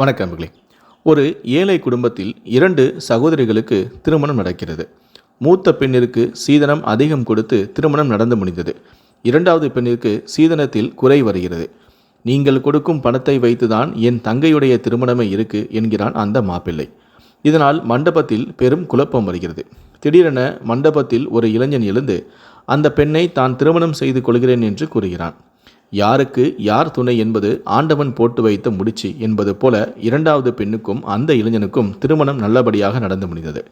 வணக்கம்களே ஒரு ஏழை குடும்பத்தில் இரண்டு சகோதரிகளுக்கு திருமணம் நடக்கிறது. மூத்த பெண்ணிற்கு சீதனம் அதிகம் கொடுத்து திருமணம் நடந்து முடிந்தது. இரண்டாவது பெண்ணிற்கு சீதனத்தில் குறை வருகிறது. நீங்கள் கொடுக்கும் பணத்தை வைத்துதான் என் தங்கையுடைய திருமணமே இருக்கு என்கிறான் அந்த மாப்பிள்ளை. இதனால் மண்டபத்தில் பெரும் குழப்பம் வருகிறது. திடீரென மண்டபத்தில் ஒரு இளைஞன் எழுந்து அந்த பெண்ணை தான் திருமணம் செய்து கொள்கிறேன் என்று கூறுகிறான். யாருக்கு யார் துணை என்பது ஆண்டவன் போட்டு வைத்த முடிச்சு என்பது போல இரண்டாவது பெண்ணுக்கும் அந்த இளைஞனுக்கும் திருமணம் நல்லபடியாக நடந்து முடிந்தது.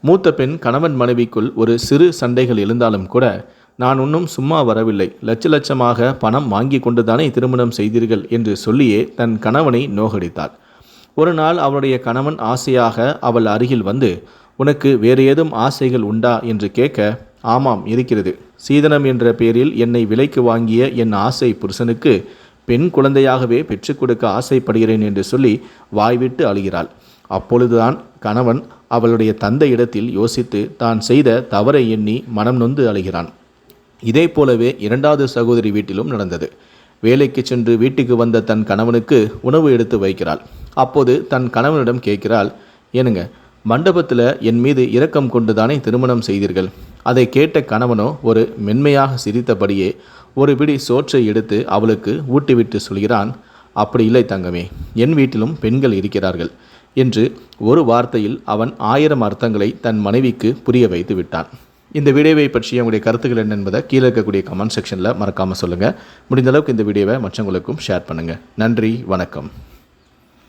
மூத்த பெண் கணவன் மனைவிக்குள் ஒரு சிறு சண்டைகள் எழுந்தாலும் கூட நான் இன்னும் சும்மா வரவில்லை. லட்ச லட்சமாக பணம் வாங்கி கொண்டுதானே திருமணம் செய்தீர்கள் என்று சொல்லியே தன் கணவனை நோகடித்தாள். ஒரு நாள் அவளுடைய கணவன் ஆசையாக அவள் அருகில் வந்து உனக்கு வேறு ஏதும் ஆசைகள் உண்டா? என்று கேட்க ஆமாம் இருக்கிறது. சீதனம் என்ற பெயரில் என்னை விலைக்கு வாங்கிய என் ஆசை புருஷனுக்கு பெண் குழந்தையாகவே பெற்றுக் கொடுக்க ஆசைப்படுகிறேன் என்று சொல்லி வாய்விட்டு அழுகிறாள். அப்பொழுதுதான் கணவன் அவளுடைய தந்தை இடத்தில் யோசித்து தான் செய்த தவறை எண்ணி மனம் நொந்து அழுகிறான். இதே போலவே இரண்டாவது சகோதரி வீட்டிலும் நடந்தது. வேலைக்கு சென்று வீட்டுக்கு வந்த தன் கணவனுக்கு உணவு எடுத்து வைக்கிறாள். அப்போது தன் கணவனிடம் கேட்கிறாள் ஏனுங்க மண்டபத்தில் என் மீது இரக்கம் கொண்டுதானே திருமணம் செய்தீர்கள்? அதை கேட்ட கணவனோ ஒரு மென்மையாக சிரித்தபடியே ஒரு பிடி சோற்றை எடுத்து அவளுக்கு ஊட்டிவிட்டு சொல்கிறான் அப்படி இல்லை தங்கமே என் வீட்டிலும் பெண்கள் இருக்கிறார்கள் என்று ஒரு வார்த்தையில் அவன் ஆயிரம் அர்த்தங்களை தன் மனைவிக்கு புரிய வைத்து விட்டான். இந்த வீடியோவை பற்றிய உங்களுடைய கருத்துக்கள் என்ன என்பதை கீழே இருக்கக்கூடிய கமெண்ட் செக்ஷனில் மறக்காமல் சொல்லுங்கள் முடிந்தளவுக்கு இந்த வீடியோவை மற்றவங்களுக்கும் ஷேர் பண்ணுங்கள் நன்றி வணக்கம்.